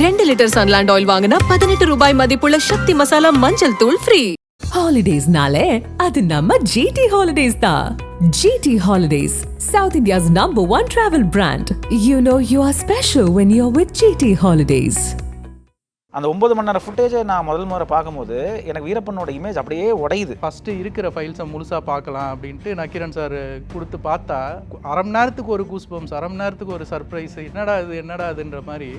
ரெண்டு litre Sunland oil வாங்கினா பதினெட்டு ரூபாய் மதிப்புள்ள சக்தி மசாலா மஞ்சள் தூள் ஃப்ரீ ஹாலிடேஸ்னாலே அது நம்ம ஜிடி ஹாலிடேஸ் தான் GT holidays South India's number one travel brand you know you are special when you are with GT holidays அந்த ஒன்பது மணி நேரம் ஃபுட்டேஜை நான் முதல் முறை பார்க்கும்போது எனக்கு வீரப்பனோட இமேஜ் அப்படியே உடையுது. ஃபஸ்ட்டு இருக்கிற ஃபைல்ஸை முழுசாக பார்க்கலாம் அப்படின்ட்டு நக்கீரன் சார் கொடுத்து பார்த்தா அரை மணி நேரத்துக்கு ஒரு கூஸ் பம்ஸ் அரை மணி நேரத்துக்கு ஒரு சர்ப்ரைஸ் என்னடா இது என்னடா இதுன்ற மாதிரி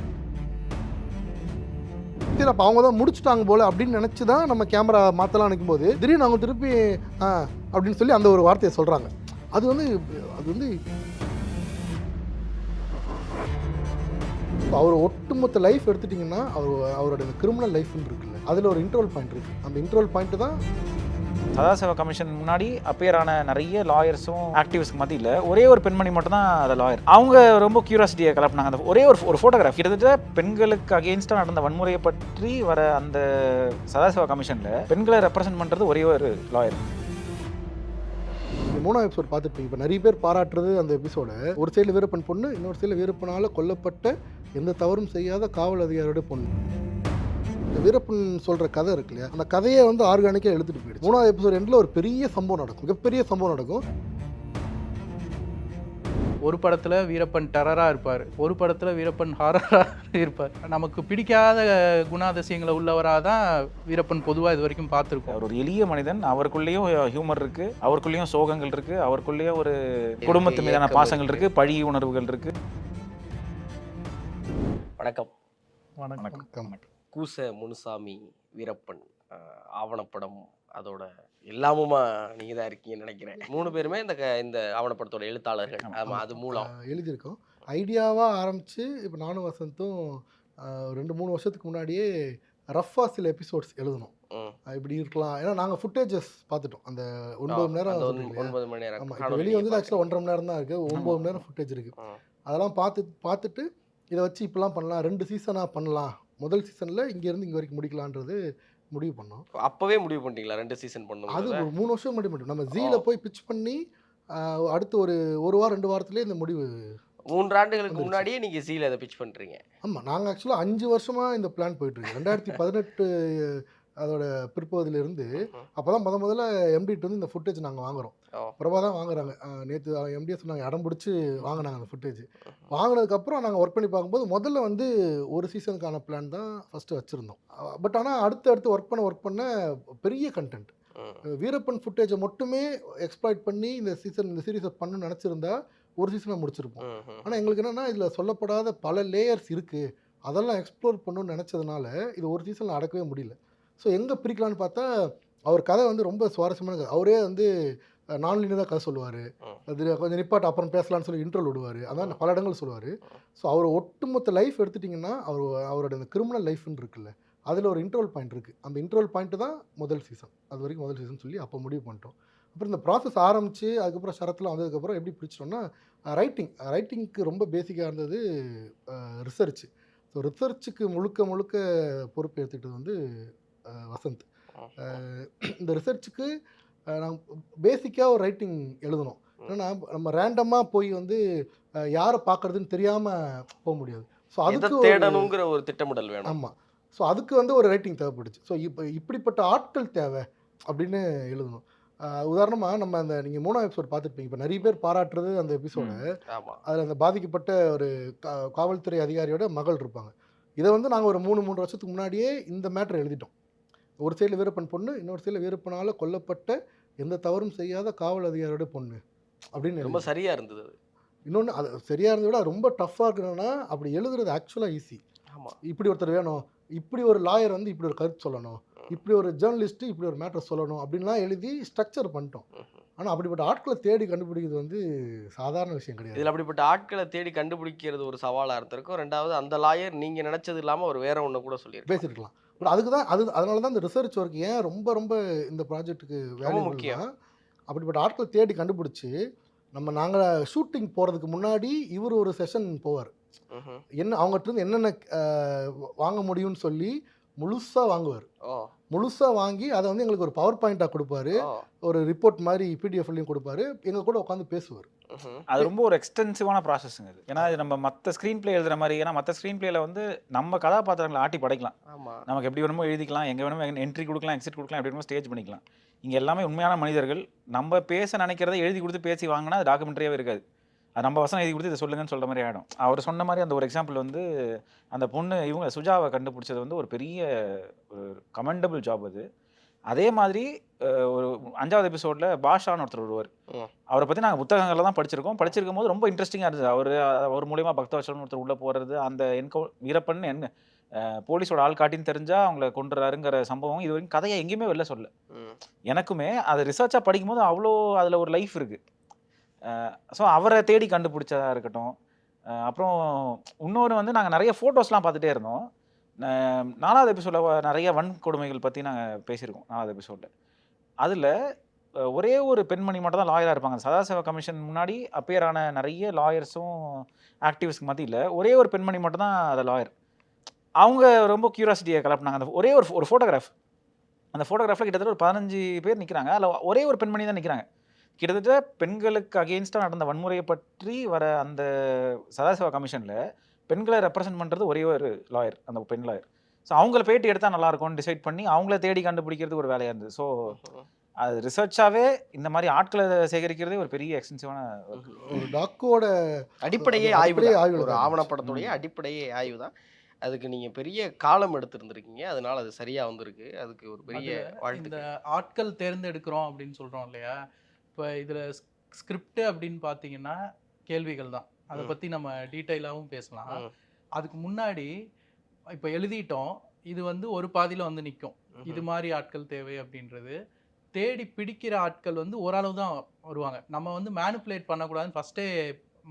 சரி அப்போ அவங்க தான் முடிச்சுட்டாங்க போல அப்படின்னு நினச்சி தான் நம்ம கேமரா மாற்றலாம் நினைக்கும் போது திடீர்னு அவங்க திருப்பி அப்படின்னு சொல்லி அந்த ஒரு வார்த்தையை சொல்கிறாங்க அது வந்து அது வந்து இப்போ அவர் ஒட்டுமொத்த லைஃப் எடுத்துட்டிங்கன்னா அவர் அவரோட கிரிமினல் லைஃப்னு இருக்குல்ல அதில் ஒரு இன்ட்ரோல் பாயிண்ட் இருக்குது அந்த இன்ட்ரோல் பாயிண்ட்டு தான் சதாசிவ கமிஷன் முன்னாடி அப்பியர் ஆன நிறைய லாயர்ஸும் ஆக்டிவிஸ்ட் மத்தியில் ஒரே ஒரு பெண்மணி மட்டும் தான் அந்த லாயர் அவங்க ரொம்ப கியூரியாசிட்டியை கலப்பினாங்க. அந்த ஒரே ஒரு ஒரு ஃபோட்டோகிராஃப் கிட்டத்தட்ட பெண்களுக்கு அகேன்ஸ்டாக நடந்த வன்முறையை பற்றி வர அந்த சதாசிவ கமிஷனில் பெண்களை ரெப்ரசென்ட் பண்ணுறது ஒரே ஒரு லாயர் இந்த மூணாவது எபிசோட் பார்த்துட்டு இப்போ நிறைய பேர் பாராட்டுறது அந்த எபிசோட ஒரு சைடில் வீரப்பன் பொண்ணு இன்னொரு சைடில் வீரப்பனால் கொல்லப்பட்ட எந்த தவறும் செய்யாத காவல் அதிகாரியோட பொண்ணு. வீரப்பன் சொல்கிற கதை இருக்கு இல்லையா? அந்த கதையை வந்து ஆர்கானிக்காக எழுதிட்டு போயிடுச்சு. மூணாவது எபிசோட் எண்டில் ஒரு பெரிய சம்பவம் நடக்கும். மிகப்பெரிய சம்பவம் நடக்கும். ஒரு படத்தில் வீரப்பன் டெரராக இருப்பார். ஒரு படத்தில் வீரப்பன் ஹாரராக இருப்பார். நமக்கு பிடிக்காத குணாதிசயங்களை உள்ளவராக தான் வீரப்பன் பொதுவாக இது வரைக்கும் பார்த்துருக்கோம். அவர் ஒரு எளிய மனிதன். அவருக்குள்ளேயும் ஹியூமர் இருக்கு. அவருக்குள்ளேயும் சோகங்கள் இருக்கு. அவருக்குள்ளேயும் ஒரு குடும்பத்து மீதான பாசங்கள் இருக்கு. பழி உணர்வுகள் இருக்கு. வணக்கம். வணக்கம். கூச முனுசாமி வீரப்பன் ஆவணப்படம் அதோட எல்லாமுமா நீங்க தான் இருக்கீங்கன்னு நினைக்கிறேன். மூணு பேருமே இந்த இந்த ஆவணப்படத்தோட எழுத்தாளர்கள். ஆமா. அது மூலம். எழுதியிருக்கோம். ஐடியாவாக ஆரம்பித்து இப்போ நானும் வசந்தும் ரெண்டு மூணு வருஷத்துக்கு முன்னாடியே ரஃபாக சில எபிசோட்ஸ் எழுதணும். இப்படி இருக்கலாம். ஏன்னா நாங்கள் ஃபுட்டேஜஸ் பார்த்துட்டோம். அந்த ஒன்பது மணி நேரம் ஒன்பது- மணி நேரம் ஆமாம் இப்போ வெளியே வந்து ஆக்சுவலாக ஒன்றரை மணி நேரம் தான் இருக்குது ஒன்பது மணி நேரம் ஃபுட்டேஜ் இருக்குது. அதெல்லாம் பார்த்து பார்த்துட்டு இதை வச்சு இப்படிலாம் பண்ணலாம். ரெண்டு சீசனாக பண்ணலாம். முதல் சீசனில் இங்கேருந்து இங்கே வரைக்கும் முடிக்கலான்றது முடிவு பண்ணோம். அப்பவே முடிவு பண்ணிட்டீங்களா ரெண்டு சீசன் அது பண்ணும்போது ஒரு மூணு வருஷம் முன்னாடி மட்டும். நம்ம ஜீல போய் பிச் பண்ணி அடுத்து ஒரு ஒரு வாரம் ரெண்டு வாரத்துலேயே இந்த முடிவு மூன்று ஆண்டுகளுக்கு. முன்னாடியே நீங்க சீல அதை பிச் பண்றீங்க. ஆமாம் நாங்கள் ஆக்சுவலாக அஞ்சு வருஷமாக இந்த பிளான் போயிட்டுருக்கு ரெண்டாயிரத்தி பதினெட்டு அதோட பிற்பகுதியிலிருந்து. அப்போ தான் முத முதல்ல எம்டிட்டு வந்து இந்த ஃபுட்டேஜ் நாங்கள் வாங்குறோம். பிரபா தான் வாங்குறாங்க. நேற்று எம்டியே சொன்னாங்க இடம் பிடிச்சி வாங்கினாங்க அந்த ஃபுட்டேஜ் வாங்கினதுக்கப்புறம் நாங்கள் ஒர்க் பண்ணி பார்க்கும்போது முதல்ல வந்து ஒரு சீசனுக்கான பிளான் தான் ஃபஸ்ட்டு வச்சுருந்தோம். பட் ஆனால் அடுத்து அடுத்து ஒர்க் பண்ண ஒர்க் பண்ண பெரிய கண்டென்ட். வீரப்பன் ஃபுட்டேஜை மட்டுமே எக்ஸ்ப்ளாய்ட் பண்ணி இந்த சீசன் இந்த சீரீஸை பண்ணணும்னு நினச்சிருந்தா ஒரு சீசனை முடிச்சிருப்போம். ஆனால் எங்களுக்கு என்னென்னா இதில் சொல்லப்படாத பல லேயர்ஸ் இருக்குது அதெல்லாம் எக்ஸ்ப்ளோர் பண்ணணும்னு நினச்சதுனால இது ஒரு சீசனில் அடக்கவே முடியல. ஸோ எங்கே பிரிக்கலான்னு பார்த்தா அவர் கதை வந்து ரொம்ப சுவாரஸ்யமான கதை. அவரே வந்து நான் தான் கதை சொல்லுவார். அது கொஞ்சம் நிப்பாட்டு அப்புறம் பேசலாம்னு சொல்லி இன்ட்ரோல் விடுவார். அதான் பல இடங்கள் சொல்லுவார். ஸோ அவர் ஒட்டுமொத்த லைஃப் எடுத்துட்டிங்கன்னா அவர் அவரோட இந்த கிரிமினல் லைஃப்னு இருக்குல்ல அதில் ஒரு இன்ட்ரோல் பாயிண்ட் இருக்குது அந்த இன்ட்ரோல் பாயிண்ட் தான் முதல் சீசன் அது வரைக்கும் முதல் சீசன் சொல்லி அப்போ முடிவு பண்ணிட்டோம். அப்புறம் இந்த ப்ராசஸ் ஆரம்பித்து அதுக்கப்புறம் ஷரத்தில் வந்ததுக்கப்புறம் எப்படி பிடிச்சிட்டோம்னா ரைட்டிங் ரைட்டிங்க்கு ரொம்ப பேசிக்காக இருந்தது ரிசர்ச் ஸோ ரிசர்ச்சுக்கு முழுக்க முழுக்க பொறுப்பு எடுத்துக்கிட்டது வந்து வசந்த். இந்த ரிசர்ச்சுக்கு நாங்கள் பேசிக்காக ஒரு ரைட்டிங் எழுதணும். ஏன்னா நம்ம ரேண்டமாக போய் வந்து யாரை பார்க்குறதுன்னு தெரியாமல் போக முடியாது. ஸோ அதுக்கு தேடணுங்கிற ஒரு திட்டமிடல் வேணும். ஆமாம் ஸோ அதுக்கு வந்து ஒரு ரைட்டிங் தேவைப்படுச்சு. ஸோ இப்போ இப்படிப்பட்ட ஆட்கள் தேவை அப்படின்னு எழுதணும். உதாரணமாக நம்ம அந்த நீங்கள் மூணாவது எபிசோட் பார்த்துருப்பீங்க. இப்போ நிறைய பேர் பாராட்டுறது அந்த எபிசோட அதில் அந்த பாதிக்கப்பட்ட ஒரு காவல்துறை அதிகாரியோட மகள் இருப்பாங்க. இதை வந்து நாங்கள் ஒரு மூணு மூணு வருஷத்துக்கு முன்னாடியே இந்த மேட்டர் எழுதிட்டோம். ஒரு சைடில் வீரப்பன் பொண்ணு இன்னொரு சைடில் வீரப்பனால் கொல்லப்பட்ட எந்த தவறும் செய்யாத காவல் அதிகாரியோட பொண்ணு அப்படின்னு ரொம்ப எழுதிட்டோம். சரியா இருந்தது இன்னொன்று அது சரியாக இருந்ததை விட ரொம்ப டஃப்பாக இருக்கணும்னா அப்படி எழுதுறது ஆக்சுவலாக ஈஸி ஆமா. இப்படி ஒருத்தர் வேணும் இப்படி ஒரு லாயர் வந்து இப்படி ஒரு கருத்து சொல்லணும் இப்படி ஒரு ஜேர்னலிஸ்ட் இப்படி ஒரு மேட்டர் சொல்லணும் அப்படின்லாம் எழுதி ஸ்ட்ரக்சர் பண்ணிட்டோம். ஆனால் அப்படிப்பட்ட ஆட்களை தேடி கண்டுபிடிக்கிறது வந்து சாதாரண விஷயம் கிடையாது. இதுல அப்படிப்பட்ட ஆட்களை தேடி கண்டுபிடிக்கிறது ஒரு சவாலா இருந்திருக்கும். ரெண்டாவது அந்த லாயர் நீங்க நினைச்சது இல்லாம ஒரு வேற ஒண்ணு கூட சொல்லியிருக்காரு பேசியிருக்கலாம். அதுக்கு தான் அது அதனால தான் இந்த ரிசர்ச் ஒர்க் ஏன் ரொம்ப ரொம்ப இந்த ப்ராஜெக்ட்டுக்கு வேல்யூ முக்கியம். அப்படிப்பட்ட ஆட்களை தேடி கண்டுபிடிச்சி நம்ம நாங்கள் ஷூட்டிங் போகிறதுக்கு முன்னாடி இவர் ஒரு செஷன் போவார். என்ன அவங்ககிட்ட இருந்து என்னென்ன வாங்க முடியும்னு சொல்லி முழுசாக வாங்குவார். முழுசாக வாங்கி அதை வந்து எங்களுக்கு ஒரு பவர் பாயிண்ட்டாக கொடுப்பாரு. ஒரு ரிப்போர்ட் மாதிரி பிடிஎஃப்லையும் கொடுப்பாரு. எங்கள் கூட உட்காந்து பேசுவார். அது ரொம்ப ஒரு எக்ஸ்டென்சிவான ப்ராசஸ்ங்க இது ஏன்னா நம்ம மற்ற ஸ்க்ரீன் ப்ளே எழுதுற மாதிரி ஏன்னா மற்ற ஸ்க்ரீன் ப்ளேல வந்து நம்ம கதாபாத்திரங்களை ஆட்டி படைக்கலாம். நமக்கு எப்படி வேணுமோ எழுதிக்கலாம் எங்கே வேணுமோ என்ட்ரி கொடுக்கலாம் எக்ஸிட் கொடுக்கலாம் எப்படி வேணுமோ ஸ்டேஜ் பண்ணிக்கலாம். இங்கே எல்லாமே உண்மையான மனிதர்கள். நம்ம பேச நினைக்கிறத எழுதி கொடுத்து பேசி வாங்கினா அது டாக்குமெண்ட்ரியாவே இருக்காது. நம்ம வசனம் எழுதி கொடுத்து இதை சொல்லுங்கன்னு சொல்ற மாதிரி ஆகிடும் அவர் சொன்ன மாதிரி அந்த ஒரு எக்ஸாம்பிள் வந்து அந்த பொண்ணு இவங்க சுஜாவை கண்டுபிடிச்சது வந்து ஒரு பெரிய ஒரு கமெண்டபிள் ஜாப் அது. அதே மாதிரி ஒரு அஞ்சாவது எபிசோடில் பாஷான்னு ஒருத்தர் வருவார். அவரை பற்றி நாங்கள் புத்தகங்களில் தான் படிச்சிருக்கோம். படிச்சிருக்கும் போது ரொம்ப இன்ட்ரெஸ்டிங்காக இருந்தது அவர் அவர் மூலியமாக பக்தவச்சலம் ஒருத்தர் உள்ளே போகிறது அந்த என்கவு வீரப்பன் என்ன போலீஸோட ஆள் காட்டின்னு தெரிஞ்சா அவங்கள கொண்டுறாருங்கிற சம்பவம் இது வரைக்கும் கதையை எங்கேயுமே வெளில சொல்ல. எனக்குமே அதை ரிசர்ச்சாக படிக்கும்போது அவ்வளோ அதில் ஒரு லைஃப் இருக்குது ஸோ அவரை தேடி கண்டுபிடிச்சதாக இருக்கட்டும். அப்புறம் இன்னொரு வந்து நாங்கள் நிறைய ஃபோட்டோஸ்லாம் பார்த்துட்டே இருந்தோம். நாலாவது எபிசோடில் நிறைய வன்கொடுமைகள் பற்றி நாங்கள் பேசியிருக்கோம் நாலாவது எபிசோடில் அதில் ஒரே ஒரு பெண்மணி மட்டும் தான் லாயராக இருப்பாங்க. சதாசிவ கமிஷன் முன்னாடி appear ஆன நிறைய லாயர்ஸும் ஆக்டிவிஸ்ட்க்கு மத்தியில் ஒரே ஒரு பெண்மணி மட்டும் தான் அதை லாயர் அவங்க ரொம்ப க்யூரியாசிட்டியை கிளப்பினாங்க அந்த ஒரே ஒரு ஒரு ஃபோட்டோகிராஃப் அந்த ஃபோட்டோகிராஃபில் கிட்டத்தட்ட ஒரு பதினஞ்சு பேர் நிற்கிறாங்க அதில் ஒரே ஒரு பெண்மணி தான் நிற்கிறாங்க கிட்டத்தட்ட பெண்களுக்கு அகெயின்ஸ்டாக நடந்த வன்முறையை பற்றி வர அந்த சதாசிவா கமிஷனில் பெண்களை ரெப்ரசன்ட் பண்ணுறது ஒரே ஒரு லாயர் அந்த பெண் லாயர் ஸோ அவங்கள பேட்டி எடுத்தால் நல்லா இருக்கும்னு டிசைட் பண்ணி அவங்கள தேடி கண்டுபிடிக்கிறது ஒரு வேலையாக இருந்தது. ஸோ அது ரிசர்ச்சாகவே இந்த மாதிரி ஆட்களை சேகரிக்கிறதே ஒரு பெரிய எக்ஸ்டென்சிவான ஒரு டாக்குவோட அடிப்படையே ஆய்வு. ஆய்வுல ஒரு ஆவணப்படத்துடைய அடிப்படையே ஆய்வு தான். அதுக்கு நீங்க பெரிய காலம் எடுத்திருந்திருக்கீங்க. அதனால அது சரியா வந்திருக்கு. அதுக்கு ஒரு பெரிய வாழ்த்து ஆட்கள் தேர்ந்தெடுக்கிறோம் அப்படின்னு சொல்றோம் இல்லையா? இப்போ இதுல ஸ்கிரிப்ட் அப்படின்னு பார்த்தீங்கன்னா கேள்விகள் தான். அதை. பத்தி நம்ம டீட்டெயிலாகவும் பேசலாம். அதுக்கு முன்னாடி இப்போ எழுதிட்டோம். இது வந்து ஒரு பாதியில வந்து நிற்கும் இது மாதிரி ஆட்கள் தேவை அப்படின்றது. தேடி பிடிக்கிற ஆட்கள் வந்து ஓரளவு தான் வருவாங்க. நம்ம வந்து மேனிப்புலேட் பண்ணக்கூடாதுன்னு ஃபஸ்ட்டே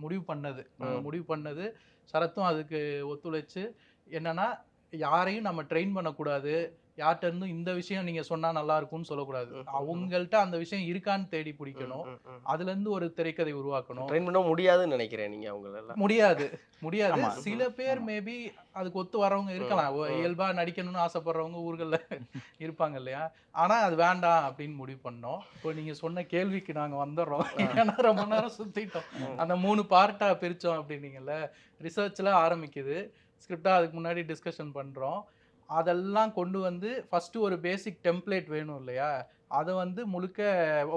முடிவு பண்ணது. முடிவு பண்ணது சரத்தும் அதுக்கு ஒத்துழைச்சு என்னன்னா யாரையும் நம்ம ட்ரெயின் பண்ணக்கூடாது. யார்கிட்ட இருந்தும் இந்த விஷயம் நீங்க சொன்னா நல்லா இருக்கும்னு சொல்லக்கூடாது. அவங்கள்ட்ட அந்த விஷயம் இருக்கான்னு தேடி பிடிக்கணும். அதுல இருந்து ஒரு திரைக்கதை உருவாக்கணும். ட்ரெயின் பண்ண முடியாதுன்னு நினைக்கிறேன் நீங்க அவங்கள முடியாது. முடியாது. சில பேர். மேபி அதுக்கு ஒத்து வரவங்க இருக்கலாம். இயல்பா நடிக்கணும்னு ஆசைப்படுறவங்க ஊர்கள்ல இருப்பாங்க இல்லையா? ஆனா அது வேண்டாம் அப்படின்னு முடிவு பண்ணோம். இப்போ நீங்க சொன்ன கேள்விக்கு நாங்க வந்துடுறோம். ஏன்னா ரொம்ப நேரம் சுத்திட்டோம். அந்த மூணு பார்ட்டா பிரிச்சோம் அப்படின்னீங்கல்ல. ரிசர்ச்ல ஆரம்பிக்குது. ஸ்கிரிப்டா அதுக்கு முன்னாடி டிஸ்கஷன் பண்றோம். அதெல்லாம் கொண்டு வந்து ஃபஸ்ட்டு ஒரு பேசிக் டெம்ப்ளேட் வேணும் இல்லையா? அதை வந்து முழுக்க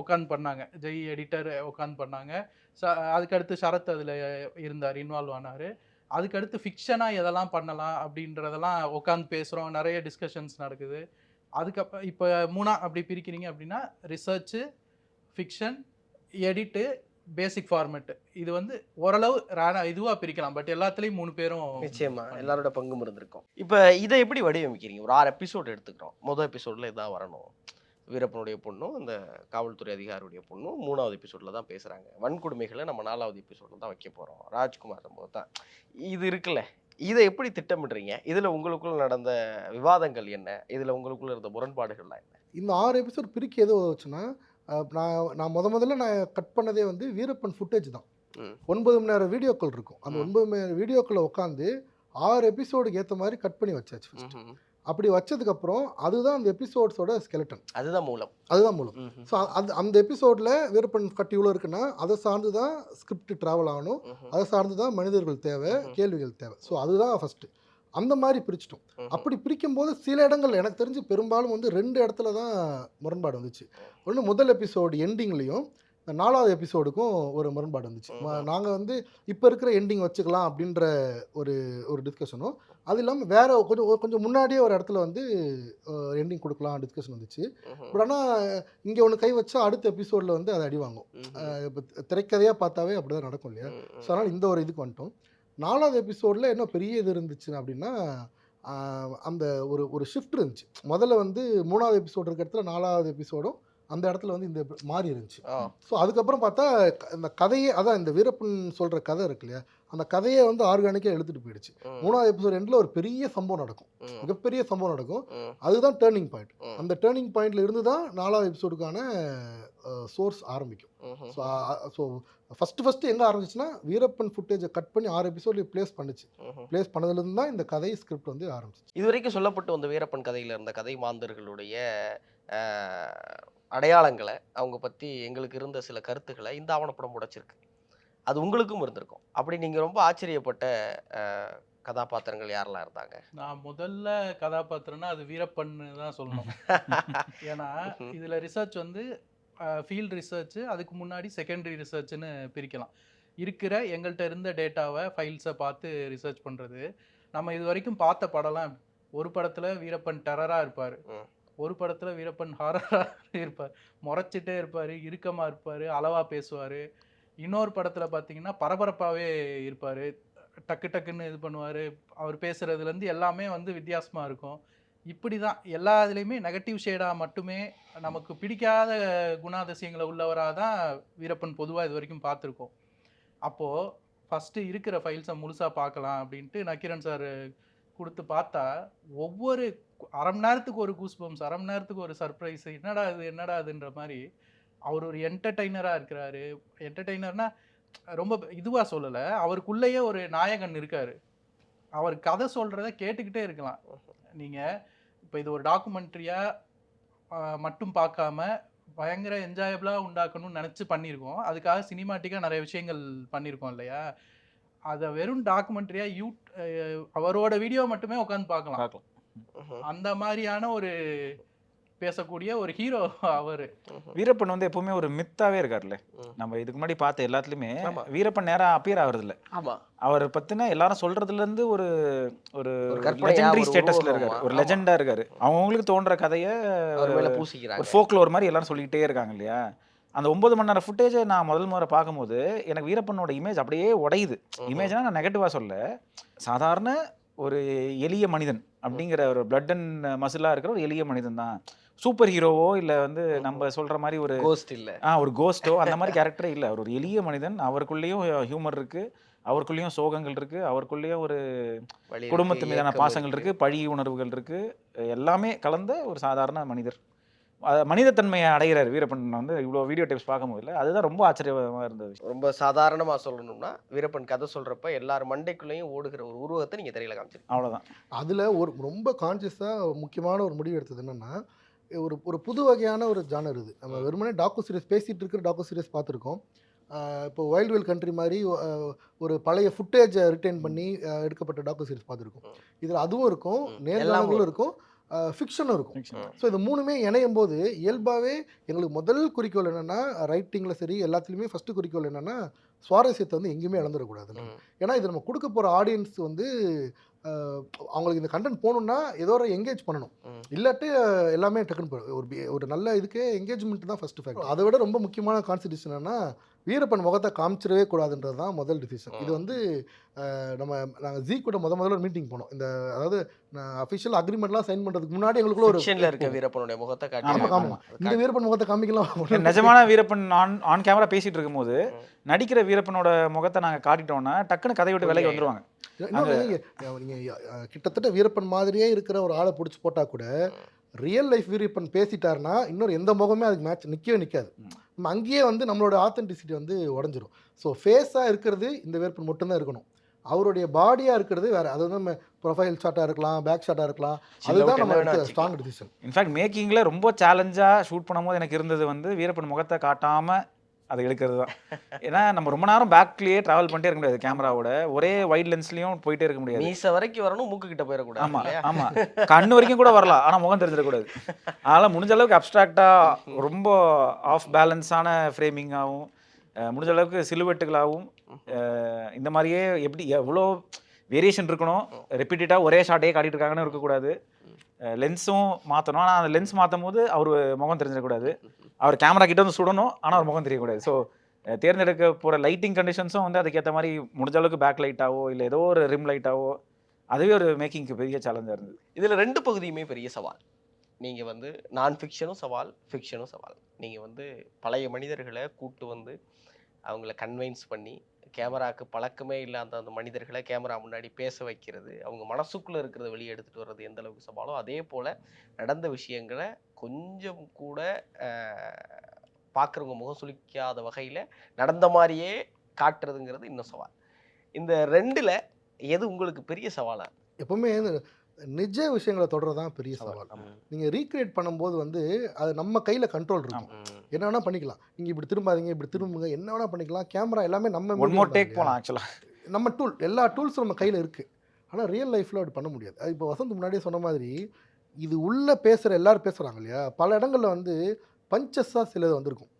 உட்காந்து பண்ணாங்க. ஜெய் எடிட்டர் உட்காந்து பண்ணாங்க. ச அதுக்கடுத்து சரத் அதில் இருந்தார் இன்வால்வ் ஆனார். அதுக்கடுத்து ஃபிக்ஷனாக எதெல்லாம் பண்ணலாம் அப்படின்றதெல்லாம் உட்காந்து பேசுகிறோம் நிறைய டிஸ்கஷன்ஸ் நடக்குது. அதுக்கப்புறம் இப்போ மூணா அப்படி பிரிக்கிறீங்க அப்படின்னா research fiction edit basic format இது வந்து ஓரளவு ரேனா இதுவாக பிரிக்கலாம். பட் எல்லாத்துலேயும் மூணு பேரும் நிச்சயமா. எல்லாரோட பங்கும் இருந்திருக்கும். இப்போ இதை எப்படி வடிவமைக்கிறீங்க? ஒரு ஆறு எபிசோட் எடுத்துக்கிறோம். முதல் எபிசோட்ல இதான் வரணும். வீரப்பனுடைய பொண்ணும் இந்த காவல்துறை அதிகாரியுடைய பொண்ணும் மூணாவது எபிசோட்ல தான் பேசுறாங்க. வன்கொடுமைகளை நம்ம நாலாவது எபிசோட்ல தான் வைக்க போறோம். ராஜ்குமார் சம்பவம் தான். இது இருக்குல்ல. இதை எப்படி திட்டமிடுறீங்க? இதுல உங்களுக்குள்ள நடந்த விவாதங்கள் என்ன? இதுல உங்களுக்குள்ள இருந்த முரண்பாடுகள்லாம் என்ன? இந்த ஆறு எபிசோட் பிரிக்க எது வச்சுன்னா நான் நான் முத முதல்ல நான் கட் பண்ணதே வந்து வீரப்பன் ஃபுட்டேஜ் தான். ஒன்பது மணி நேரம் வீடியோக்கள் இருக்கும் அந்த. ஒன்பது மணி நேரம் வீடியோக்களை உட்காந்து ஆறு எபிசோடுக்கு ஏற்ற மாதிரி கட் பண்ணி வச்சாச்சு. ம்ஹும். அப்படி வச்சதுக்கப்புறம் அதுதான் அந்த எபிசோட்ஸோட ஸ்கெலட்டன் அதுதான் மூலம் அதுதான் மூலம். ஸோ அது அந்த எபிசோடில் வீரப்பன் கட் இவ்வளோ இருக்குன்னா அதை சார்ந்து தான் ஸ்கிரிப்ட் ட்ராவல் ஆகணும். அதை சார்ந்து தான் மனிதர்கள் தேவை. கேள்விகள் தேவை ஸோ அதுதான் ஃபஸ்ட்டு அந்த மாதிரி பிரிச்சிட்டோம். அப்படி பிரிக்கும்போது சில இடங்கள் எனக்கு தெரிஞ்சு பெரும்பாலும் வந்து ரெண்டு இடத்துல தான் முரண்பாடு வந்துச்சு. ஒன்று முதல் எபிசோடு எண்டிங்லேயும் நாலாவது எபிசோடுக்கும் ஒரு முரண்பாடு வந்துச்சு. நாங்கள் வந்து இப்போ இருக்கிற எண்டிங் வச்சுக்கலாம் அப்படின்ற ஒரு ஒரு டிஸ்கஷனும் அது இல்லாமல் வேற கொஞ்சம் கொஞ்சம் முன்னாடியே ஒரு இடத்துல வந்து எண்டிங் கொடுக்கலாம் டிஸ்கஷன் வந்துச்சு. பட் ஆனால் இங்கே ஒன்று கை வச்சா அடுத்த எபிசோடில் வந்து அது அடி வாங்கும். இப்போ திரைக்கதையாக பார்த்தாவே அப்படி தான் நடக்கும் இல்லையா? ஸோ அதனால் இந்த ஒரு இதுக்கு வந்துட்டோம். நாலாவது எபிசோடில் என்ன பெரிய இது இருந்துச்சு அப்படின்னா அந்த ஒரு ஒரு ஷிஃப்ட் இருந்துச்சு. முதல்ல வந்து மூணாவது எபிசோடு இருக்க இடத்துல நாலாவது எபிசோடும் அந்த இடத்துல வந்து இந்த மாறி இருந்துச்சு. ஸோ அதுக்கப்புறம் பார்த்தா இந்த கதையே அதான் இந்த வீரப்பன் சொல்கிற கதை இருக்கு இல்லையா? அந்த கதையை வந்து ஆர்கானிக்காக எடுத்துகிட்டு போயிடுச்சு. மூணாவது எபிசோட் எண்டில் ஒரு பெரிய சம்பவம் நடக்கும். மிகப்பெரிய சம்பவம் நடக்கும். அதுதான் டேர்னிங் பாயிண்ட். அந்த டேர்னிங் பாயிண்ட்ல இருந்து தான் நாலாவது எபிசோடுக்கான சோர்ஸ் ஆரம்பிக்கும். ஸோ ஸோ ஃபஸ்ட்டு ஃபஸ்ட்டு எங்கே ஆரம்பிச்சுன்னா வீரப்பன் ஃபுட்டேஜை கட் பண்ணி ஆறு எபிசோட்லேயே ப்ளேஸ் பண்ணுச்சு. ப்ளேஸ் பண்ணதுலேருந்து தான் இந்த கதை ஸ்கிரிப்ட் வந்து ஆரம்பிச்சிச்சு இதுவரைக்கும் சொல்லப்பட்டு வந்த வீரப்பன் கதையில இருந்த கதை மாந்தர்களுடைய அடையாளங்களை அவங்க பத்தி எங்களுக்கு இருந்த சில கருத்துக்களை இந்த ஆவணப்படம் உடைச்சிருக்கு. அது உங்களுக்கும் இருந்திருக்கும். அப்படி நீங்க ரொம்ப ஆச்சரியப்பட்ட கதாபாத்திரங்கள் யாரெல்லாம் இருந்தாங்க? நான் முதல்ல கதாபாத்திரம்னா அது வீரப்பன்னு தான் சொல்லணும். ஏன்னா. இதில் ரிசர்ச் வந்து ஃபீல்ட் ரிசர்ச் அதுக்கு முன்னாடி செகண்டரி ரிசர்ச்னு பிரிக்கலாம். இருக்கிற எங்கள்கிட்ட இருந்த டேட்டாவை ஃபைல்ஸை பார்த்து ரிசர்ச் பண்ணுறது நம்ம இது வரைக்கும் பார்த்த படம்லாம் ஒரு படத்தில் வீரப்பன் டெரராக இருப்பார். ஒரு படத்தில் வீரப்பன் ஹாரராக இருப்பார். முறைச்சிட்டே இருப்பார் இறுக்கமாக இருப்பார் அளவாக பேசுவார். இன்னொரு படத்தில் பார்த்தீங்கன்னா பரபரப்பாகவே இருப்பார். டக்கு டக்குன்னு இது பண்ணுவார். அவர் பேசுகிறதுலேருந்து எல்லாமே வந்து வித்தியாசமாக இருக்கும். இப்படி தான் எல்லா இதுலேயுமே நெகட்டிவ் ஷேடாக மட்டுமே நமக்கு பிடிக்காத குணாதிசயங்களை உள்ளவராக தான் வீரப்பன் பொதுவாக இது வரைக்கும் பார்த்துருக்கோம். அப்போது ஃபஸ்ட்டு இருக்கிற ஃபைல்ஸை முழுசாக பார்க்கலாம் அப்படின்ட்டு நக்கீரன் சார் கொடுத்து பார்த்தா ஒவ்வொரு அரை மணி நேரத்துக்கு ஒரு கூஸ்பம்ஸ் அரை மணி நேரத்துக்கு ஒரு சர்ப்ரைஸ் என்னடா இது என்னடா இதுன்ற மாதிரி அவர் ஒரு என்டர்டெய்னராக இருக்கிறாரு. என்டர்டைனர்னா ரொம்ப இதுவாக சொல்லலை அவருக்குள்ளேயே ஒரு நாயகன் இருக்கார். அவர் கதை சொல்கிறத கேட்டுக்கிட்டே இருக்கலாம். நீங்கள் இப்போ இது ஒரு டாக்குமெண்ட்ரியாக மட்டும் பார்க்காம பயங்கர என்ஜாயபிளாக உண்டாக்கணும்னு நினச்சி பண்ணியிருக்கோம். அதுக்காக சினிமாட்டிக்காக நிறைய விஷயங்கள் பண்ணியிருக்கோம் இல்லையா? அதை வெறும் டாக்குமெண்ட்ரியாக யூ அவரோட வீடியோ மட்டுமே உட்காந்து பார்க்கலாம். அந்த மாதிரியான ஒரு பேசக்கூடிய ஒரு ஹீரோ அவர். வீரப்பன் வந்து எப்பவுமே ஒரு மித்தாவே இருக்காருல்ல. நம்ம இதுக்கு முன்னாடி பார்த்த எல்லாத்துலயுமே. வீரப்பன் நேரா அப்பியர் ஆகுறது இல்ல ஆமா அவர் பத்தின எல்லாரும் சொல்றதுல இருந்து ஒரு ஒரு ஒரு லெஜெண்டரி ஒரு ஸ்டேட்டஸ்ல. இருக்காரு ஒரு. லெஜெண்டா இருக்காரு அவங்களுக்கு தோன்ற கதைய அவர் மேல ஒரு பூசிக்கிறாங்க ஃபோக்லோர் மாதிரி எல்லாரும் சொல்லிக்கிட்டே இருக்காங்க இல்லையா அந்த ஒன்பது மணி நேரம் ஃபுட்டேஜை நான் முதல் முறை பார்க்கும்போது எனக்கு வீரப்பனோட இமேஜ் அப்படியே உடையுது. இமேஜ்னா நான் நெகட்டிவாக சொல்ல சாதாரண ஒரு எளிய மனிதன் அப்படிங்கிற ஒரு பிளட் அண்ட் மசிலாக இருக்கிற ஒரு எளிய மனிதன் தான் சூப்பர் ஹீரோவோ இல்லை வந்து நம்ம சொல்கிற மாதிரி ஒரு கோஸ்ட் இல்ல. ஆ ஒரு கோஸ்டோ அந்த மாதிரி கேரக்டரே இல்லை. அவர் ஒரு எளிய மனிதன் அவருக்குள்ளேயும் ஹியூமர் இருக்கு அவருக்குள்ளேயும் சோகங்கள் இருக்கு அவருக்குள்ளேயும் ஒரு குடும்பத்து மீதான பாசங்கள் இருக்கு. பழி உணர்வுகள் இருக்கு. எல்லாமே கலந்த ஒரு சாதாரண மனிதர். மனிதத்தன்மையை அடைகிறார் வீரப்பன் வந்து. இவ்வளோ வீடியோ டைப்ஸ் பார்க்கும்போது இல்லை அதுதான் ரொம்ப ஆச்சரியமா இருந்தது. ரொம்ப சாதாரணமா சொல்லணும்னா வீரப்பன் கதை சொல்றப்ப எல்லார் மண்டைக்குள்ளேயும் ஓடுகிற ஒரு உருவத்தை நீங்க திரையில காமிச்சிருக்கீங்க. அவ்வளோதான் அதில் ஒரு ரொம்ப கான்சியஸாக முக்கியமான ஒரு முடிவு எடுத்தது என்னென்னா ஒரு ஒரு புது வகையான ஒரு ஜானர் இது. நம்ம வெறுமனே டாக்கு சீரியஸ் பேசிகிட்டு இருக்கிற டாக்கு சீரியஸ் பார்த்துருக்கோம். இப்போ வைல்ட் வெல் கண்ட்ரி மாதிரி ஒரு பழைய ஃபுட்டேஜை ரிட்டைன் பண்ணி எடுக்கப்பட்ட டாக்கு சீரிஸ் பார்த்துருக்கோம். இதில் அதுவும் இருக்கும் நேர்காணங்களும் இருக்கும். ஃபிக்ஷனும் இருக்கும். ஸோ இது மூணுமே இணையும் போது இயல்பாகவே எங்களுக்கு முதல் குறிக்கோள் என்னென்னா ரைட்டிங்கில் சரி எல்லாத்துலேயுமே ஃபஸ்ட்டு குறிக்கோள் என்னென்னா சுவாரஸ்யத்தை வந்து எங்கேயுமே இழந்துடக்கூடாது. ஏன்னா இது நம்ம கொடுக்க போகிற ஆடியன்ஸ் வந்து அவங்களுக்கு இந்த கண்டென்ட் போகணுன்னா ஏதோ ஒரு எங்கேஜ் பண்ணணும். இல்லாட்டி எல்லாமே டக்குன்னு போயிடும் ஒரு ஒரு நல்ல இதுக்கே எங்கேஜ்மெண்ட் தான் ஃபர்ஸ்ட் ஃபேக்ட் அதை விட ரொம்ப முக்கியமான கான்ஸ்டியூஷன் என்னன்னா வீரப்பன் முகத்தை காமிச்சிடவே கூடாதுன்றது தான் முதல் டிசிஷன் இது வந்து நம்ம நாங்கள் ஜி கூட முத முதல்ல ஒரு மீட்டிங் போனோம். இந்த அதாவது அஃபிஷியல் அக்ரிமெண்ட்லாம் சைன் பண்ணுறதுக்கு முன்னாடி எங்களுக்குள்ள ஒரு இருக்க வீரப்பனுடைய முகத்தை காட்டி ஆமா, ஆமாம் இந்த வீரப்பன் முகத்தை காமிக்கலாம். நிஜமான வீரப்பன் ஆன் ஆன் கேமரா பேசிட்டு இருக்கும்போது நடிக்கிற வீரப்பனோட முகத்தை நாங்க காட்டிட்டோம்னா டக்குன்னு கதை விட்டு விலைக்கு நீங்கள் நீங்கள் கிட்டத்தட்ட வீரப்பன் மாதிரியே இருக்கிற ஒரு ஆளை பிடிச்சி போட்டால் கூட ரியல் லைஃப் வீரப்பன் பேசிட்டாருன்னா இன்னொரு எந்த முகமே அதுக்கு மேட்ச் நிற்கவே நிற்காது நம்ம அங்கேயே வந்து நம்மளோட ஆத்தென்டிசிட்டி வந்து உடஞ்சிரும். ஸோ ஃபேஸாக இருக்கிறது இந்த வீரப்பன் மட்டும்தான் இருக்கணும். அவருடைய பாடியாக இருக்கிறது வேற அது வந்து நம்ம ப்ரொஃபைல் ஷாட்டாக இருக்கலாம் பேக் ஷாட்டாக இருக்கலாம். அதுதான் நம்ம. ஸ்ட்ராங் டிசிஷன் இன்ஃபேக்ட் மேக்கிங்ல ரொம்ப சேலஞ்சா ஷூட் பண்ணும்போது எனக்கு இருந்தது வந்து வீரப்பன் முகத்தை காட்டாம அதை எடுக்கிறது தான். ஏன்னா நம்ம ரொம்ப நேரம் பேக்லயே டிராவல் பண்ணிட்டே இருக்க முடியாது கேமராவோட ஒரே வைட் லென்ஸ்லயும் போயிட்டே இருக்க முடியாது. மீச வரைக்கும் வரணும் மூக்கு கிட்ட போயிடக்கூடாது ஆமா இல்லையா? ஆமா. கண்ணு வரைக்கும் கூட வரலாம். ஆனா முகம் தெரிஞ்சிடக்கூடாது. அதனால முடிஞ்ச அளவுக்கு அப்ட்ராக்டா ரொம்ப ஆஃப் பேலன்ஸான ஃப்ரேமிங்காகவும் முடிஞ்ச அளவுக்கு சிலுவெட்டுகளாகவும் இந்த மாதிரியே எப்படி எவ்வளோ வேரியேஷன் இருக்கணும் ரிப்பீட்டடாக ஒரே ஷாட்டே காட்டிட்டு இருக்காங்கன்னு இருக்கக்கூடாது. லென்ஸும் மாற்றணும் ஆனால் அந்த லென்ஸ் மாற்றும் போது அவர் முகம் தெரிஞ்சிடக்கூடாது. அவர் கேமரா கிட்ட வந்து சுடணும் ஆனால் அவர் முகம் தெரியக்கூடாது. ஸோ தேர்ந்தெடுக்க போகிற லைட்டிங் கண்டிஷன்ஸும் வந்து அதுக்கேற்ற மாதிரி முடிஞ்ச அளவுக்கு பேக் லைட்டாவோ இல்லை ஏதோ ஒரு ரிம் லைட்டாவோ அதுவே ஒரு மேக்கிங்க்கு பெரிய சேலஞ்சாக இருந்தது. இதில் ரெண்டு பகுதியுமே பெரிய சவால். நீங்கள் வந்து நான் ஃபிக்ஷனும் சவால் ஃபிக்ஷனும் சவால். நீங்கள் வந்து பழைய மனிதர்களை கூப்பிட்டு வந்து அவங்கள கன்வைன்ஸ் பண்ணி கேமராக்கு பழக்கமே இல்லாத அந்த மனிதர்களை கேமரா முன்னாடி பேச வைக்கிறது அவங்க மனசுக்குள்ளே இருக்கிறத வெளியே எடுத்துகிட்டு வர்றது எந்த அளவுக்கு சவாலோ அதே போல் நடந்த விஷயங்களை கொஞ்சம் கூட பார்க்குறவங்க முகம் சுளிக்காத வகையில் நடந்த மாதிரியே காட்டுறதுங்கிறது இன்னும் சவால். இந்த ரெண்டில் எது உங்களுக்கு பெரிய சவாலாக எப்பவுமே நிஜ விஷயங்களை தொடர்றது தான் பெரிய சவால். நீங்கள் ரீக்ரியேட் பண்ணும்போது வந்து அது நம்ம கையில் கண்ட்ரோல் இருக்கும். என்ன வேணா பண்ணிக்கலாம். நீங்கள் இப்படி திரும்பாதீங்க இப்படி திரும்புங்க என்ன வேணா பண்ணிக்கலாம். கேமரா எல்லாமே நம்ம ஒன் டேக்? போகலாம் ஆக்சுவலாக நம்ம டூல் எல்லா டூல்ஸும் நம்ம கையில் இருக்குது ஆனால் ரியல் லைஃப்பில் அப்படி பண்ண முடியாது. அது இப்போ வசந்த் முன்னாடியே சொன்ன மாதிரி இது உள்ளே பேசுகிற எல்லாரும் பேசுகிறாங்க இல்லையா? பல இடங்களில் வந்து பஞ்சஸாக சிலது வந்திருக்கும்.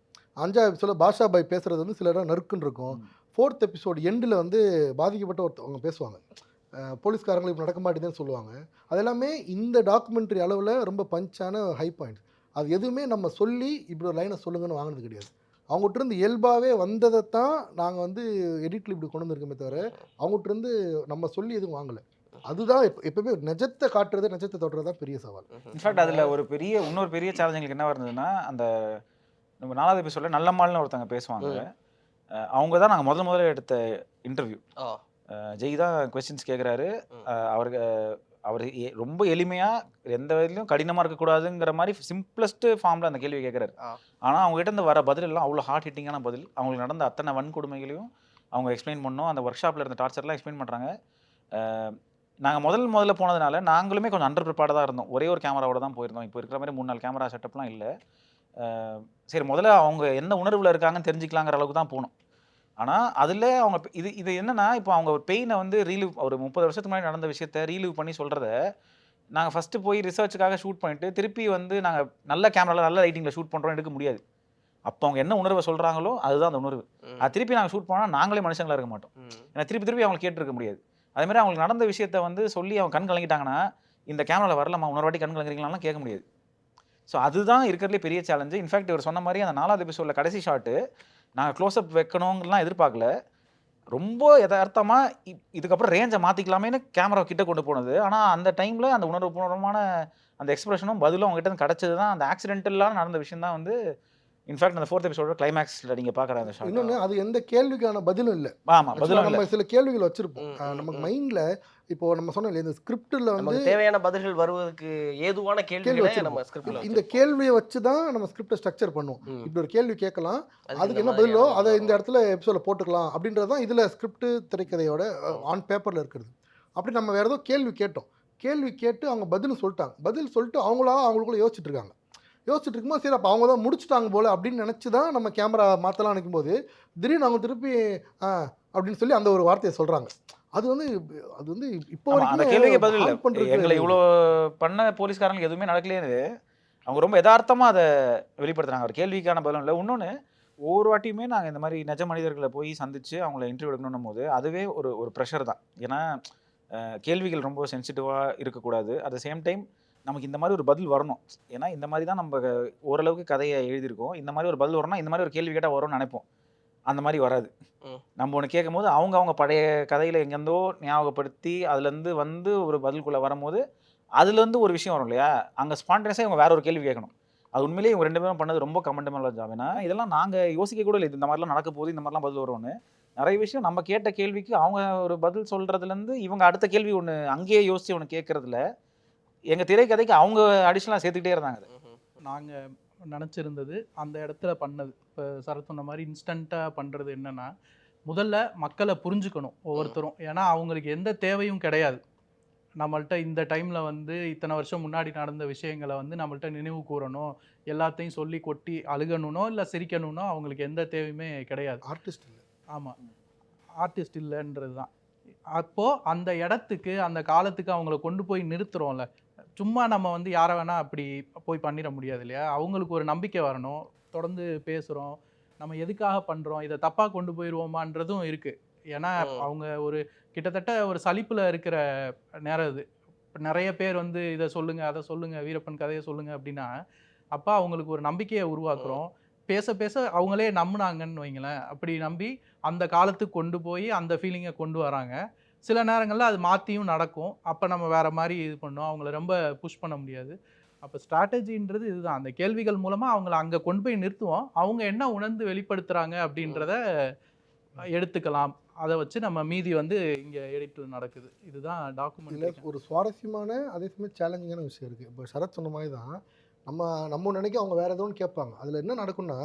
அஞ்சாவது எபிசோட பாஷா பாய் பேசுகிறது வந்து சில இடம் நறுக்குன்னு இருக்கும். ஃபோர்த் எபிசோடு எண்டில் வந்து பாதிக்கப்பட்ட ஒருத்தவங்க பேசுவாங்க. அஹ் போலீஸ்காரங்களுக்கு இப்படி நடக்க மாட்டேதுன்னு சொல்லுவாங்க. அது எல்லாமே இந்த டாக்குமெண்ட்ரி அளவில் ரொம்ப பஞ்சான ஹை பாயிண்ட் அது எதுவுமே நம்ம சொல்லி இப்படி ஒரு லைனை சொல்லுங்கன்னு வாங்கினது கிடையாது. அவங்ககிட்ட இருந்து இயல்பாகவே வந்ததை தான் நாங்கள் வந்து எடிட்டில் இப்படி கொண்டு வந்திருக்கோமே தவிர அவங்ககிட்ட இருந்து நம்ம சொல்லி எதுவும் வாங்கலை. அதுதான் எப்ப எப்பவுமே நெஜத்தை காட்டுறது நெஜத்தை தொடுறது தான் பெரிய சவால். இன்ஃபேக்ட் அதில் ஒரு பெரிய இன்னொரு பெரிய சேலஞ்ச் எங்களுக்கு என்ன இருந்ததுன்னா அந்த நம்ம நாலாவது எபிசோட நல்லம்மாள்னு ஒருத்தங்க பேசுவாங்க. அவங்க தான் நாங்கள் முதல் முதல்ல எடுத்த இன்டர்வியூ ஆ. ஜெய் தான் கொஸ்டின்ஸ் கேட்குறாரு. அவருக்கு அவர் எ- ரொம்ப எளிமையாக எந்த வகையிலும் கடினமாக இருக்கக்கூடாதுங்கிற மாதிரி சிம்பிளஸ்ட் ஃபார்மில் அந்த கேள்வி கேட்குறாரு. ஆனால் அவங்ககிட்ட இருந்து வர பதில் எல்லாம் அவ்வளோ ஹார்ட் ஹிட்டிங்கான பதில். அவங்களுக்கு நடந்த அத்தனை வன்கொடுமைகளையும் அவங்க எக்ஸ்பிளைன் பண்ணோம். அந்த ஒர்க் ஷாப்பில் இருந்த டார்ச்சர்லாம் எக்ஸ்பிளைன் பண்ணுறாங்க நாங்கள் முதல் முதல்ல போனதுனால நாங்களுமே கொஞ்சம் அண்டர் ப்ரிப்பேர்டாக தான் இருந்தோம். ஒரே ஒரு கேமராவோட தான் போயிருந்தோம். இப்போ இருக்கிற மாதிரி மூணு நாலு கேமரா செட்டப்லாம் இல்லை. சரி முதல்ல அவங்க என்ன உணர்வில் இருக்காங்கன்னு தெரிஞ்சுக்கலாங்கிற அளவுக்கு தான் போனோம். ஆனால் அதில் அவங்க இது இது என்னன்னா இப்போ அவங்க பெயினை வந்து ரீலீவ் ஒரு முப்பது வருஷத்துக்கு முன்னாடி நடந்த விஷயத்த ரீலீவ் பண்ணி சொல்கிறத நாங்கள் ஃபஸ்ட்டு போய் ரிசர்ச்சுக்காக ஷூட் பண்ணிட்டு திருப்பி வந்து நாங்கள் நல்ல கேமராவில் நல்ல லைட்டிங்கில் ஷூட் பண்ணுறோம் எடுக்க முடியாது. அப்போ அவங்க என்ன உணர்வை சொல்கிறாங்களோ அதுதான் அந்த உணர்வு. அது திருப்பி நாங்கள் ஷூட் பண்ணால் நாங்களே மனுஷங்களா இருக்க மாட்டோம். ஏன்னா திருப்பி திருப்பி அவங்களுக்கு கேட்டிருக்க முடியாது. அதே மாதிரி அவங்களுக்கு நடந்த விஷயத்த வந்து சொல்லி அவங்க கண் கலங்கிட்டாங்கன்னா இந்த கேமராவில் வரலாமா இன்னொரு வாட்டி கண் கலங்குறீங்களாலாம் கேட்க முடியாது. ஸோ அதுதான் இருக்கிறதுலே பெரிய சேலஞ்சு இன்ஃபேக்ட் இவர் சொன்ன மாதிரி அந்த நாலாவது எபிசோடில் கடைசி ஷாட்டு நாங்கள் க்ளோஸ்அப் வைக்கணுங்கலாம் எதிர்பார்க்கல. ரொம்ப யதார்த்தமாக இதுக்கப்புறம் ரேஞ்சை மாற்றிக்கலாமேன்னு கேமரா கிட்டே கொண்டு போனது. ஆனால் அந்த டைமில் அந்த உணர்வுபூர்வமான அந்த எக்ஸ்பிரஷனும் பதிலும் அவங்ககிட்ட இருந்து கிடச்சது தான் அந்த ஆக்சிடென்டலாக நடந்த விஷயம் தான் வந்து இன்ஃபேக்ட் அந்த ஃபோர்த் எபிசோட கிளைமேக்ஸில் நீங்கள் பார்க்குற அந்த ஷாட் இன்னொன்று அது எந்த கேள்விக்கான பதிலும் இல்லை. ஆமாம் பதிலும் நம்ம சில கேள்விகள் வச்சிருப்போம். நமக்கு. மைண்ட்ல இப்போ நம்ம சொன்னோம் இல்லையா, இந்த ஸ்கிரிப்டில் வந்து தேவையான பதில்கள் வருவதற்கு ஏதுவான கேள்வி. நம்ம ஸ்கிரிப்ட்ல இந்த கேள்வியை வச்சு தான் நம்ம ஸ்கிரிப்டை ஸ்ட்ரக்சர் பண்ணுவோம். இப்படி ஒரு கேள்வி கேட்கலாம் அதுக்கு என்ன பதிலோ அதை இந்த இடத்துல எபிசோட போட்டுக்கலாம் அப்படின்றது தான் இதில் ஸ்கிரிப்ட் திரைக்கதையோட ஆன் பேப்பரில் இருக்கிறது. அப்படி நம்ம வேறு ஏதோ கேள்வி கேட்டோம். கேள்வி கேட்டு அவங்க பதில் சொல்லிட்டாங்க. பதில் சொல்லிட்டு அவங்களா அவங்களுக்குள்ள யோசிச்சுட்டு இருக்காங்க. யோசிச்சுட்டு இருக்கும்போது சரி அப்போ அவங்க தான் முடிச்சுட்டாங்க போல அப்படின்னு நினச்சி தான் நம்ம கேமரா மாற்றலாம் நினைக்கும்போது திடீர்னு அவங்க திருப்பி அப்படின்னு சொல்லி அந்த ஒரு வார்த்தையை சொல்கிறாங்க அது வந்து அது வந்து இப்போ அந்த கேள்விக்கு பதில் எங்களை இவ்வளோ பண்ண போலீஸ்காரங்களுக்கு எதுவுமே நடக்கலையே அவங்க ரொம்ப யதார்த்தமாக அதை வெளிப்படுத்துறாங்க. ஒரு கேள்விக்கான பதிலும் இல்லை. இன்னொன்று ஒவ்வொரு வாட்டியுமே நாங்கள் இந்த மாதிரி நிஜ மனிதர்களை போய் சந்திச்சு அவங்கள இன்டர்வியூ எடுக்கணும் போது அதுவே ஒரு ஒரு ப்ரெஷர் தான். ஏன்னா கேள்விகள் ரொம்ப சென்சிட்டிவாக இருக்கக்கூடாது. அட் த சேம் டைம் நமக்கு இந்த மாதிரி ஒரு பதில் வரணும். ஏன்னா இந்த மாதிரி தான் நம்ம ஓரளவுக்கு கதையை எழுதியிருக்கோம். இந்த மாதிரி ஒரு பதில் வரணும் இந்த மாதிரி ஒரு கேள்வி கேட்டால் வரும்னு நினைப்போம். அந்த மாதிரி வராது. நம்ம ஒன்று கேட்கும்போது அவங்க அவங்க பழைய கதையில் எங்கேருந்தோ ஞாபகப்படுத்தி அதுலேருந்து வந்து ஒரு பதிலுக்குள்ளே வரும்போது அதுலேருந்து ஒரு விஷயம் வரும் இல்லையா? அங்கே ஸ்பான்டேனியஸாக இவங்க வேற ஒரு கேள்வி கேட்கணும். அது உண்மையிலேயே இவங்க ரெண்டு பேரும் பண்ணது ரொம்ப கமெண்டபிளாக ஜாப் ஏன்னா இதெல்லாம் நாங்கள் யோசிக்க கூட இல்லை. இது இந்த மாதிரிலாம் நடக்க போகுது இந்த மாதிரிலாம் பதில் வரும்னு. நிறைய விஷயம் நம்ம கேட்ட கேள்விக்கு அவங்க ஒரு பதில் சொல்கிறதுலேருந்து இவங்க அடுத்த கேள்வி ஒன்று அங்கேயே யோசிச்சு ஒன்று கேட்குறதுல எங்கள் திரைக்கதைக்கு அவங்க அடிஷனலாக சேர்த்துக்கிட்டே இருந்தாங்க அது. நாங்கள் நினச்சிருந்தது அந்த இடத்துல பண்ணது. இப்போ சரத் சொன்ன மாதிரி இன்ஸ்டண்ட்டாக பண்ணுறது என்னன்னா முதல்ல மக்களை புரிஞ்சுக்கணும் ஒவ்வொருத்தரும். ஏன்னா அவங்களுக்கு எந்த தேவையும் கிடையாது. நம்மள்ட்ட இந்த டைமில் வந்து இத்தனை வருஷம் முன்னாடி நடந்த விஷயங்களை வந்து நம்மள்ட்ட நினைவு கூறணும். எல்லாத்தையும் சொல்லி கொட்டி அழுகணுனோ இல்லை சிரிக்கணுனோ அவங்களுக்கு எந்த தேவையுமே கிடையாது. ஆர்டிஸ்ட் இல்லை. ஆமாம் ஆர்டிஸ்ட் இல்லைன்றது தான் அப்போது அந்த இடத்துக்கு அந்த காலத்துக்கு அவங்கள கொண்டு போய் நிறுத்துறோம்ல சும்மா நம்ம வந்து யாரை வேணால் அப்படி போய் பண்ணிட முடியாது இல்லையா? அவங்களுக்கு ஒரு நம்பிக்கை வரணும். தொடர்ந்து பேசுகிறோம் நம்ம எதுக்காக பண்ணுறோம் இதை தப்பாக கொண்டு போயிடுவோமான்றதும் இருக்குது ஏன்னா. அவங்க ஒரு கிட்டத்தட்ட ஒரு சலிப்பில் இருக்கிற நேரம் இது நிறைய பேர் வந்து இதை சொல்லுங்கள் அதை சொல்லுங்கள் வீரப்பன் கதையை சொல்லுங்கள் அப்படின்னா அப்போ அவங்களுக்கு ஒரு நம்பிக்கையை உருவாக்குறோம். பேச பேச அவங்களே நம்புனாங்கன்னு வைங்களேன். அப்படி நம்பி அந்த காலத்துக்கு கொண்டு போய் அந்த ஃபீலிங்கை கொண்டு வராங்க. சில நேரங்களில் அது மாற்றியும் நடக்கும். அப்போ நம்ம வேற மாதிரி இது பண்ணோம். அவங்கள ரொம்ப புஷ் பண்ண முடியாது. அப்போ ஸ்ட்ராட்டஜின்றது இதுதான். அந்த கேள்விகள் மூலமாக அவங்கள அங்கே கொண்டு போய் நிறுத்துவோம். அவங்க என்ன உணர்ந்து வெளிப்படுத்துகிறாங்க அப்படின்றத எடுத்துக்கலாம். அதை வச்சு நம்ம மீதி வந்து இங்கே எடிட்டில் நடக்குது. இதுதான் டாக்குமெண்ட் ஒரு சுவாரஸ்யமான அதே சமயம் சேலஞ்சிங்கான விஷயம் இருக்குது இப்போ சரத் சொன்ன மாதிரி தான் நம்ம நம்ம நினைக்க அவங்க வேறு ஒன்று கேட்பாங்க. அதில் என்ன நடக்கும்னா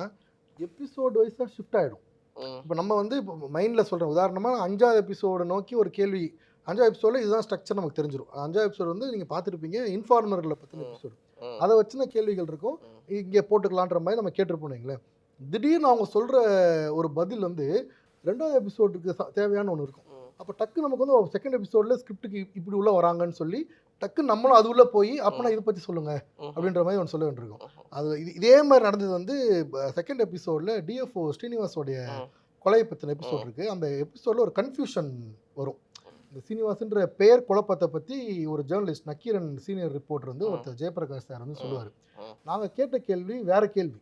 எபிசோட் வைஸாக ஷிஃப்ட் ஆகிடும் இப்போ நம்ம வந்து இப்போ மைண்டில் சொல்கிறோம் உதாரணமாக அஞ்சாவது எபிசோடை நோக்கி ஒரு கேள்வி. அஞ்சாவது எபிசோடில் இதுதான் ஸ்ட்ரக்சர் நமக்கு தெரிஞ்சிடும் அஞ்சாவது எபிசோடு வந்து நீங்கள் பார்த்துருப்பீங்க இன்ஃபார்மர்களை பற்றின. எபிசோடு அதை வச்சுன கேள்விகள் இருக்கும். இங்கே போட்டுக்கலான்ற மாதிரி நம்ம கேட்டிருப்போம் திடீர்னு அவங்க சொல்கிற ஒரு பதில் வந்து ரெண்டாவது எபிசோடுக்கு தேவையான ஒன்று இருக்கும். அப்போ டக்கு நமக்கு வந்து செகண்ட் எபிசோடில் ஸ்கிரிப்டுக்கு இப்படி உள்ள வராங்கன்னு சொல்லி டக்கு நம்மளும் அது உள்ள போய் அப்போ நான் இதை பற்றி சொல்லுங்க ம். அப்படின்ற மாதிரி ஒன்று சொல்ல வேண்டியிருக்கும். அது இது இதே மாதிரி நடந்தது வந்து செகண்ட் எபிசோடில் டிஎஃப்ஓ ஸ்ரீனிவாஸோடைய. கொலையை பற்றின எபிசோட் இருக்கு அந்த எபிசோடில் ஒரு கன்ஃபியூஷன் வரும் இந்த சீனிவாசன்ற பெயர் குழப்பத்தை பற்றி ஒரு ஜேர்னலிஸ்ட் நக்கீரன் சீனியர் ரிப்போர்ட்டர் வந்து. ஒருத்தர் ஜெயபிரகாஷ் சார் வந்து சொல்லுவார். நாங்கள் கேட்ட கேள்வி வேற கேள்வி.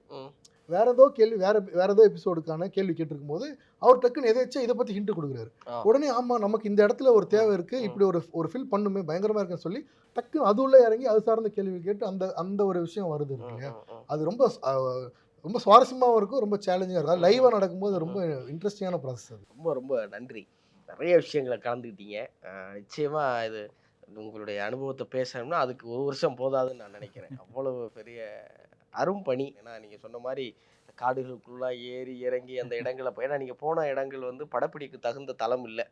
வேற ஏதோ கேள்வி வேற வேற ஏதோ எபிசோடுக்கான கேள்வி கேட்டிருக்கும் போது அவர் டக்குன்னு எதாச்சும் இதை பற்றி ஹிண்ட் கொடுக்குறாரு. உடனே ஆமா நமக்கு இந்த இடத்துல ஒரு தேவை இருக்கு. இப்படி ஒரு ஒரு ஃபில் பண்ணுமே பயங்கரமா இருக்குன்னு சொல்லி டக்குன்னு அது உள்ள இறங்கி அது சார்ந்த கேள்வி கேட்டு அந்த அந்த ஒரு விஷயம் வருது இல்லையா. அது ரொம்ப ரொம்ப சுவாரஸ்யமாகவும் இருக்கும் ரொம்ப சேலஞ்சிங்காக இருக்கும். லைவாக நடக்கும்போது ரொம்ப இன்ட்ரெஸ்டிங்கான ப்ராசஸ் அது. ரொம்ப ரொம்ப நன்றி. நிறைய விஷயங்களை கலந்துக்கிட்டீங்க. அஹ் நிச்சயமா இது உங்களுடைய அனுபவத்தை பேசணும்னா அதுக்கு ஒரு வருஷம் போதாதுன்னு நான் நினைக்கிறேன். அவ்வளவு பெரிய அரும் பணி ஏன்னா நீங்கள் சொன்ன மாதிரி காடுகளுக்குள்ளே ஏறி இறங்கி அந்த இடங்களை ஏன்னா நீங்கள் போன இடங்கள் வந்து படப்பிடிக்கு தகுந்த தளம் இல்லை.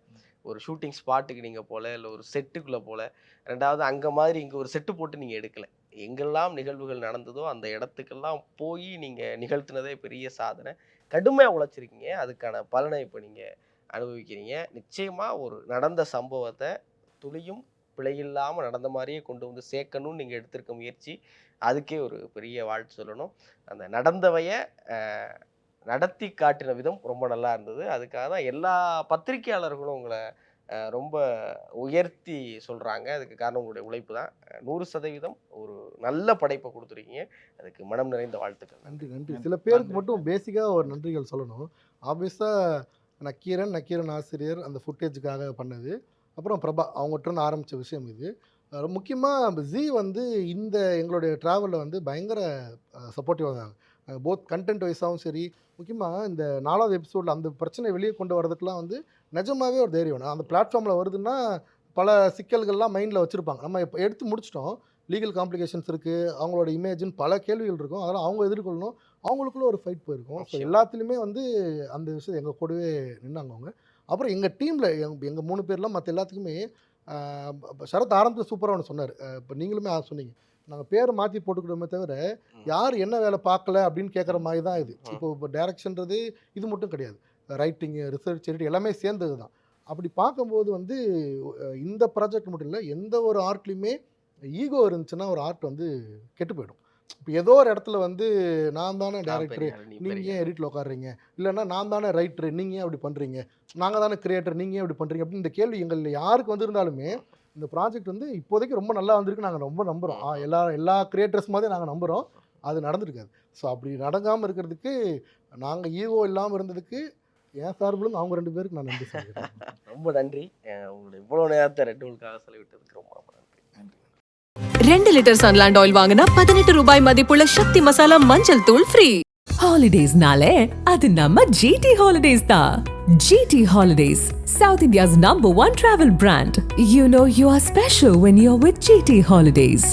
ஒரு ஷூட்டிங் ஸ்பாட்டுக்கு நீங்கள் போகல இல்லை ஒரு செட்டுக்குள்ளே போகல ரெண்டாவது அங்கே மாதிரி இங்கே ஒரு செட்டு போட்டு நீங்கள் எடுக்கலை. எங்கெல்லாம் நிகழ்வுகள் நடந்ததோ அந்த இடத்துக்கெல்லாம் போய் நீங்கள் நிகழ்த்தினதே பெரிய சாதனை. கடுமையாக உழைச்சிருக்கீங்க. அதுக்கான பலனை இப்போ நீங்கள் அனுபவிக்கிறீங்க. நிச்சயமாக ஒரு நடந்த சம்பவத்தை துளியும் பிழையில்லாமல் நடந்த மாதிரியே கொண்டு வந்து சேர்க்கணும்னு நீங்கள் எடுத்திருக்க முயற்சி. அதுக்கே ஒரு பெரிய வாழ்த்து சொல்லணும். அந்த நடந்தவைய நடத்தி காட்டின விதம் ரொம்ப நல்லா இருந்தது. அதுக்காக தான் எல்லா பத்திரிகையாளர்களும் உங்களை ரொம்ப உயர்த்தி சொல்கிறாங்க அதுக்கு காரணம் உங்களுடைய உழைப்பு தான். நூறு சதவீதம் ஒரு நல்ல படைப்பை கொடுத்துருக்கீங்க. அதுக்கு மனம் நிறைந்த வாழ்த்துக்கள். நன்றி நன்றி. சில பேருக்கு. மட்டும் பேசிக்காக ஒரு நன்றிகள் சொல்லணும். ஆப்வியஸாக நக்கீரன் நக்கீரன் ஆசிரியர். அந்த ஃபுட்டேஜுக்காக பண்ணது. அப்புறம் பிரபா அவங்ககிட்ட ஆரம்பித்த விஷயம் இது. முக்கியமாக ஜி வந்து இந்த எங்களுடைய ட்ராவலில் வந்து பயங்கர சப்போர்ட்டிவாக இருந்தாங்க. போத் கண்டென்ட் வைஸாகவும் சரி முக்கியமாக இந்த நாலாவது எபிசோடில் அந்த பிரச்சனை வெளியே கொண்டு வரதுக்கெலாம் வந்து நிஜமாவே ஒரு தைரியம். வேணும் அந்த பிளாட்ஃபார்மில் வருதுன்னா பல சிக்கல்கள்லாம் மைண்டில் வச்சுருப்பாங்க. நம்ம இப்போ எடுத்து முடிச்சிட்டோம். லீகல் காம்ப்ளிகேஷன்ஸ் இருக்குது அவங்களோட இமேஜின் பல கேள்விகள் இருக்கும். அதெல்லாம் அவங்க எதிர்கொள்ளணும். அவங்களுக்குள்ள ஒரு ஃபைட் போயிருக்கும். ஸோ. எல்லாத்துலேயுமே வந்து அந்த விஷயம் எங்கள் கூடவே நின்னாங்க அவங்க. அப்புறம் எங்கள் டீமில் எங்கள் எங்கள் மூணு பேர்லாம் மற்ற எல்லாத்துக்குமே சரத் ஆரம்பத்தில் சூப்பராக ஒன்று சொன்னார். இப்போ நீங்களுமே சொன்னீங்க. நாங்கள் பேரை மாற்றி போட்டுக்கிட்டோமே தவிர. யார் என்ன வேலை பார்க்கல அப்படின்னு கேட்குற மாதிரி தான் இது. இப்போ இப்போ டைரக்ஷன்றது இது மட்டும் கிடையாது. ரைட்டிங்கு ரிசர்ச் எடிட் எல்லாமே சேர்ந்தது தான். அப்படி பார்க்கும்போது வந்து இந்த ப்ராஜெக்ட் மட்டும் இல்லை எந்த ஒரு ஆர்ட்லேயுமே ஈகோ இருந்துச்சுன்னா ஒரு ஆர்ட் வந்து கெட்டு போயிடும். இப்போ ஏதோ ஒரு இடத்துல வந்து நான் தானே டேரக்டர் நீங்கள் ஏன் எடிட்டில் உட்காடுறீங்க இல்லைன்னா நான் தானே ரைட்டர் நீங்கள் ஏன் அப்படி பண்ணுறீங்க நாங்கள் தானே கிரியேட்டர் நீங்கள் ஏன் இப்படி பண்ணுறீங்க அப்படின்னு இந்த கேள்வி எங்களில் யாருக்கு வந்திருந்தாலுமே இந்த ப்ராஜெக்ட் வந்து இப்போதைக்கு ரொம்ப நல்லா வந்திருக்கு நாங்கள் ரொம்ப நம்புகிறோம் எல்லா எல்லா கிரியேட்டர்ஸ் மாதிரி நாங்கள் நம்புகிறோம் அது நடந்திருக்காது. ஸோ அப்படி நடக்காமல் இருக்கிறதுக்கு நாங்கள் ஈகோ இல்லாமல் இருந்ததுக்கு என் சார்பிலும் அவங்க ரெண்டு பேருக்கு நான் நன்றி சொல்கிறேன் ரொம்ப நன்றி. உங்களுடைய இவ்வளோ நேரத்தை ரெட் டூலுக்காக செலவிட்டதுக்கு ரொம்ப ரொம்ப நன்றி. ரெண்டு லிட்டர் சன்லாண்ட் ஆயில் வாங்கினா பதினெட்டு ரூபாய் மதிப்புள்ள சக்தி மசாலா மஞ்சள் தூள் ஃப்ரீ ஹாலிடேஸ்னாலே அது நம்ம ஜிடி ஹாலிடேஸ் தான் GT holidays South India's number one travel brand you know you are special when you are with GT holidays